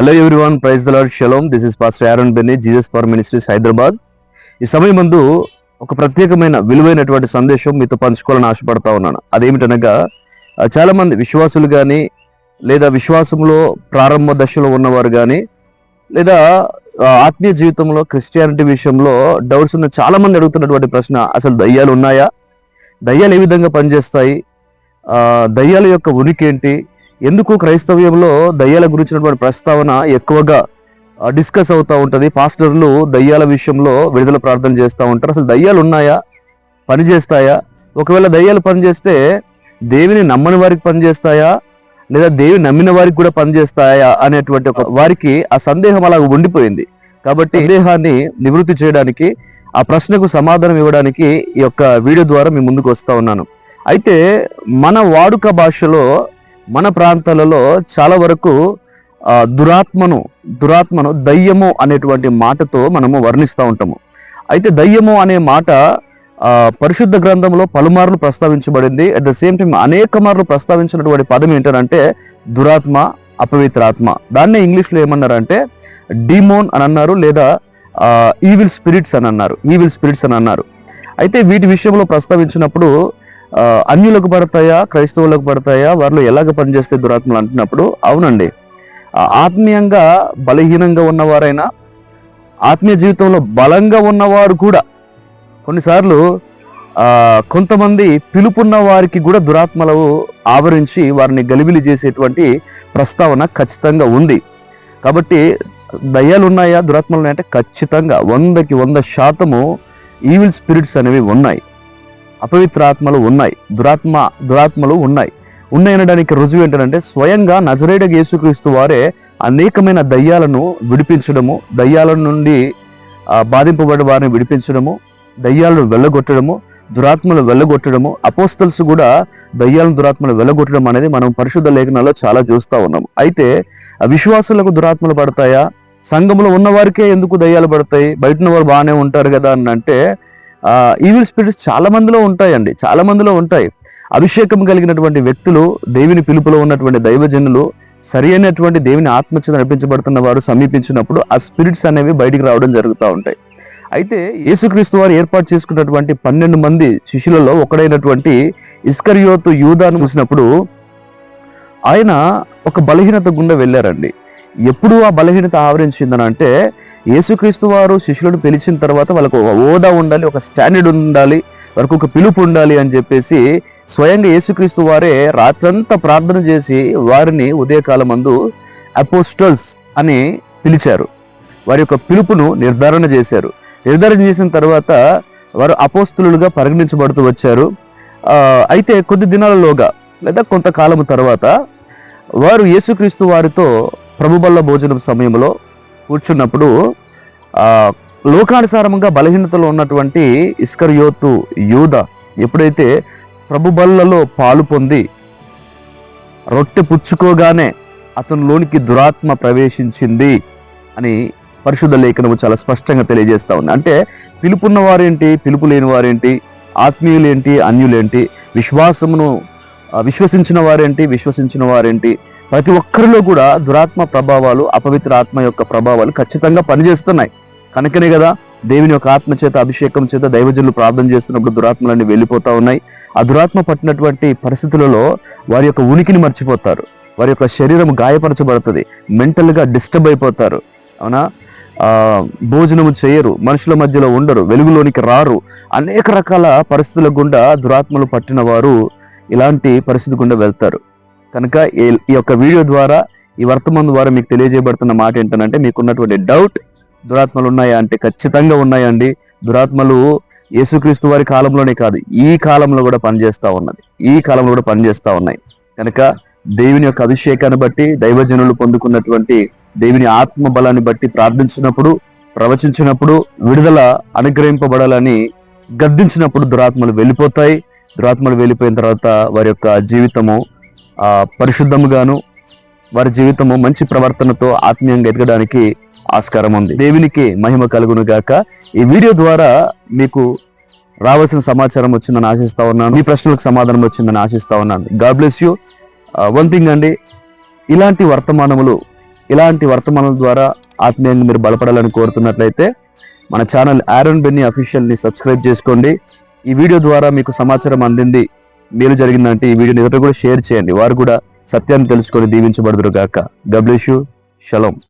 Hello everyone praise the lord shalom this is pastor Aaron Benny Jesus power ministries Hyderabad ఈ సమయం ముందు ఒక ప్రత్యేకమైన విలువైనటువంటి సందేశం మీతో పంచుకోవాలని ఆశపడతా ఉన్నాను. అదేమిటనగా చాలామంది విశ్వాసులు కానీ లేదా విశ్వాసంలో ప్రారంభ దశలో ఉన్నవారు కానీ లేదా ఆత్మీయ జీవితంలో క్రిస్టియానిటీ విషయంలో డౌట్స్ ఉన్న చాలామంది అడుగుతున్నటువంటి ప్రశ్న అసలు దయ్యాలు ఉన్నాయా? దయ్యాలు ఏ విధంగా పనిచేస్తాయి? దయ్యాల యొక్క ఉనికి ఏంటి? ఎందుకు క్రైస్తవ్యంలో దయ్యాల గురించినటువంటి ప్రస్తావన ఎక్కువగా డిస్కస్ అవుతూ ఉంటుంది. పాస్టర్లు దయ్యాల విషయంలో విడుదల ప్రార్థన చేస్తూ ఉంటారు. అసలు దయ్యాలు ఉన్నాయా? పని చేస్తాయా? ఒకవేళ దయ్యాలు పనిచేస్తే దేవిని నమ్మని వారికి పనిచేస్తాయా లేదా దేవి నమ్మిన వారికి కూడా పనిచేస్తాయా అనేటువంటి ఒక వారికి ఆ సందేహం అలా ఉండిపోయింది. కాబట్టి సందేహాన్ని నివృత్తి చేయడానికి ఆ ప్రశ్నకు సమాధానం ఇవ్వడానికి ఈ యొక్క వీడియో ద్వారా మీ ముందుకు వస్తూ ఉన్నాను. అయితే మన వాడుక భాషలో మన ప్రాంతాలలో చాలా వరకు దురాత్మను దురాత్మను దయ్యము అనేటువంటి మాటతో మనము వర్ణిస్తూ ఉంటాము. అయితే దయ్యము అనే మాట పరిశుద్ధ గ్రంథంలో పలుమార్లు ప్రస్తావించబడింది. అట్ ద సేమ్ టైం అనేక మార్లు ప్రస్తావించినటువంటి పదం ఏంటంటే దురాత్మ అపవిత్రాత్మ. దాన్నే ఇంగ్లీష్లో ఏమన్నారంటే డిమోన్ అని అన్నారు లేదా ఈవిల్ స్పిరిట్స్ అని అన్నారు ఈవిల్ స్పిరిట్స్ అని అన్నారు అయితే వీటి విషయంలో ప్రస్తావించినప్పుడు అన్యులకు పడతాయా? క్రైస్తవులకు పడతాయా? వారిలో ఎలాగ పనిచేస్తే దురాత్మలు అంటున్నప్పుడు అవునండి. ఆత్మీయంగా బలహీనంగా ఉన్నవారైనా ఆత్మీయ జీవితంలో బలంగా ఉన్నవారు కూడా కొన్నిసార్లు కొంతమంది పిలుపున్న వారికి కూడా దురాత్మలు ఆవరించి వారిని గలిబిలి చేసేటువంటి ప్రస్తావన ఖచ్చితంగా ఉంది. కాబట్టి దయ్యాలు ఉన్నాయా దురాత్మలు ఉన్నాయంటే ఖచ్చితంగా వందకి వంద శాతము ఈవిల్ స్పిరిట్స్ అనేవి ఉన్నాయి. అపవిత్ర ఆత్మలు ఉన్నాయి. దురాత్మ దురాత్మలు ఉన్నాయి. ఉన్నాయనడానికి రుజువు ఏంటంటే స్వయంగా నజరేడ యేసుక్రీస్తు వారే అనేకమైన దయ్యాలను విడిపించడము దయ్యాల నుండి బాధింపబడిన బాధింపబడి వారిని విడిపించడము దయ్యాలను వెళ్ళగొట్టడము దురాత్మలు వెళ్ళగొట్టడము అపోస్తల్స్ కూడా దయ్యాలను దురాత్మలు వెళ్ళగొట్టడం అనేది మనం పరిశుద్ధ లేఖనాల్లో చాలా చూస్తూ ఉన్నాం. అయితే విశ్వాసులకు దురాత్మలు పడతాయా? సంఘంలో ఉన్నవారికే ఎందుకు దయ్యాలు పడతాయి? బయట ఉన్న వారు బాగానే ఉంటారు కదా అని అంటే ఈవిల్ స్పిరిట్స్ చాలా మందిలో ఉంటాయండి చాలా మందిలో ఉంటాయి. అభిషేకం కలిగినటువంటి వ్యక్తులు దేవుని పిలుపులో ఉన్నటువంటి దైవజనులు సరి అయినటువంటి దేవుని ఆత్మచేత నడిపించబడుతున్న వారు సమీపించినప్పుడు ఆ స్పిరిట్స్ అనేవి బయటికి రావడం జరుగుతూ ఉంటాయి. అయితే యేసుక్రీస్తు వారు ఏర్పాటు చేసుకున్నటువంటి పన్నెండు మంది శిష్యులలో ఒకడైనటువంటి ఇస్కరియోతు యూదాను చూసినప్పుడు ఆయన ఒక బలహీనత గుండా వెళ్ళారండి. ఎప్పుడు ఆ బలహీనత ఆవరించిందని అంటే యేసుక్రీస్తు వారు శిష్యులను పిలిచిన తర్వాత వాళ్ళకు ఒక హోదా ఉండాలి ఒక స్టాండర్డ్ ఉండాలి వారికి ఒక పిలుపు ఉండాలి అని చెప్పేసి స్వయంగా యేసుక్రీస్తు వారే రాత్రంతా ప్రార్థన చేసి వారిని ఉదయకాలం మందు అపోస్టల్స్ అని పిలిచారు. వారి యొక్క పిలుపును నిర్ధారణ చేశారు. నిర్ధారణ చేసిన తర్వాత వారు అపోస్తులుగా పరిగణించబడుతూ వచ్చారు. అయితే కొద్ది దినాలలోగా లేదా కొంతకాలం తర్వాత వారు యేసుక్రీస్తు వారితో ప్రభుబల్ల భోజనం సమయంలో కూర్చున్నప్పుడు లోకానుసారంగా బలహీనతలో ఉన్నటువంటి ఇస్కర్యోతు యూద ఎప్పుడైతే ప్రభుబల్లలో పాలు పొంది రొట్టె పుచ్చుకోగానే అతనిలోనికి దురాత్మ ప్రవేశించింది అని పరిశుద్ధ లేఖనము చాలా స్పష్టంగా తెలియజేస్తా ఉంది. అంటే పిలుపున్న వారేంటి పిలుపు లేని వారేంటి ఆత్మీయులేంటి అన్యులేంటి విశ్వాసమును విశ్వసించిన వారేంటి విశ్వసించిన వారేంటి ప్రతి ఒక్కరిలో కూడా దురాత్మ ప్రభావాలు అపవిత్ర ఆత్మ యొక్క ప్రభావాలు ఖచ్చితంగా పనిచేస్తున్నాయి. కనుకనే కదా దేవుని యొక్క ఆత్మ చేత అభిషేకం చేత దైవజనులు ప్రార్థన చేస్తున్నప్పుడు దురాత్మలన్నీ వెళ్ళిపోతా ఉన్నాయి. ఆ దురాత్మ పట్టినటువంటి పరిస్థితులలో వారి యొక్క ఉనికిని మర్చిపోతారు. వారి యొక్క శరీరం గాయపరచబడుతుంది. మెంటల్గా డిస్టర్బ్ అయిపోతారు. అవునా? భోజనము చేయరు మనుషుల మధ్యలో ఉండరు వెలుగులోనికి రారు. అనేక రకాల పరిస్థితుల గుండా దురాత్మలు పట్టిన వారు ఇలాంటి పరిస్థితి గుండా వెళ్తారు. కనుక ఈ- ఈ యొక్క వీడియో ద్వారా ఈ వర్తమానం ద్వారా మీకు తెలియజేయబడుతున్న మాట ఏంటంటే మీకున్నటువంటి డౌట్ దురాత్మలు ఉన్నాయా అంటే ఖచ్చితంగా ఉన్నాయండి. దురాత్మలు యేసుక్రీస్తు వారి కాలంలోనే కాదు ఈ కాలంలో కూడా పనిచేస్తూ ఉన్నది. ఈ కాలంలో కూడా పనిచేస్తూ ఉన్నాయి. కనుక దేవుని యొక్క అభిషేకాన్ని బట్టి దైవజనులు పొందుకున్నటువంటి దేవుని ఆత్మ బలాన్ని బట్టి ప్రార్థించినప్పుడు ప్రవచించినప్పుడు విడుదల అనుగ్రహింపబడాలని గద్దించినప్పుడు దురాత్మలు వెళ్ళిపోతాయి. దురాత్మలు వెళ్ళిపోయిన తర్వాత వారి యొక్క జీవితము పరిశుద్ధముగాను వారి జీవితము మంచి ప్రవర్తనతో ఆత్మీయంగా ఎదగడానికి ఆస్కారం ఉంది. దేవునికి మహిమ కలుగును గాక. ఈ వీడియో ద్వారా మీకు రావాల్సిన సమాచారం వచ్చిందని ఆశిస్తా ఉన్నాను. మీ ప్రశ్నలకు సమాధానం వచ్చిందని ఆశిస్తా ఉన్నాను. God bless you one thing అండి ఇలాంటి వర్తమానములు ఇలాంటి వర్తమానాల ద్వారా ఆత్మీయంగా మీరు బలపడాలని కోరుతున్నట్లయితే మన ఛానల్ ఆరోన్ బెన్నీ అఫీషియల్ని సబ్స్క్రైబ్ చేసుకోండి. ఈ వీడియో ద్వారా మీకు సమాచారం అందింది మేలు జరిగిందంటే ఈ వీడియోని ఎదుట కూడా షేర్ చేయండి. వారు కూడా సత్యాన్ని తెలుసుకొని దీవించబడదురు గాక. గబ్లిషు షలం